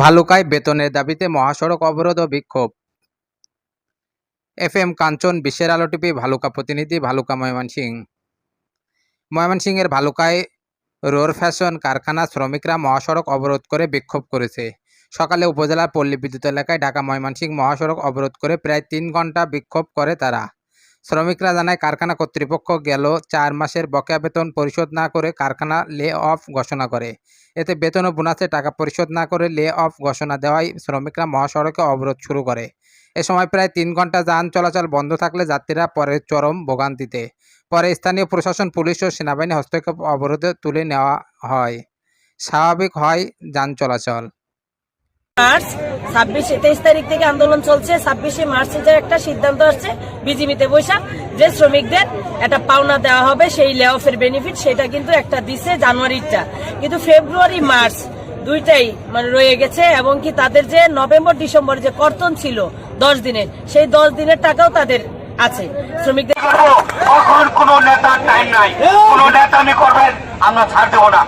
ভালুকায় বেতনের দাবিতে মহাসড়ক অবরোধ ও বিক্ষোভ। এফ এম কাঞ্চন, বিশ্বের আলো টিভি, ভালুকা প্রতিনিধি, ভালুকা ময়মনসিং ময়মনসিংহের ভালুকায় রোর ফ্যাশন কারখানা শ্রমিকরা মহাসড়ক অবরোধ করে বিক্ষোভ করেছে। সকালে উপজেলার পল্লী বিদ্যুৎ এলাকায় ঢাকা ময়মনসিংহ মহাসড়ক অবরোধ করে প্রায় তিন ঘণ্টা বিক্ষোভ করে তারা। শ্রমিকরা জানায়, কারখানা কর্তৃপক্ষ গেল চার মাসের বকেয়া বেতন পরিশোধ না করে কারখানা লে অফ ঘোষণা করে। এতে বেতন ও বোনাসে টাকা পরিশোধ না করে লে অফ ঘোষণা দেওয়ায় শ্রমিকরা মহাসড়কে অবরোধ শুরু করে। এ সময় প্রায় তিন ঘণ্টা যান চলাচল বন্ধ থাকলে যাত্রীরা পরে চরম ভোগান্তিতে। পরে স্থানীয় প্রশাসন, পুলিশ ও সেনাবাহিনী হস্তক্ষেপ অবরোধে তুলে নেওয়া হয়। স্বাভাবিক হয় যান চলাচল। মার্চ, ছাব্বিশে, তেইশ তারিখ থেকে আন্দোলন চলছে। ছাব্বিশে মার্চে যে একটা সিদ্ধান্ত আসছে, বিজিবিতে বৈশাখ যে শ্রমিকদের একটা পাওনা দেওয়া হবে, সেই লে অফের বেনিফিট সেটা কিন্তু একটা দিছে জানুয়ারিটা। কিন্তু ফেব্রুয়ারি, মার্চ দুইটাই মানে রয়ে গেছে এবং কি তাদের যে নভেম্বর, ডিসেম্বর যে কর্তন ছিল দশ দিনের, সেই দশ দিনের টাকাও তাদের আছে। শ্রমিকদের কোন নেতার টাইম নাই। কোন নেতা করবেন, আমরা ছাড় দেবো না।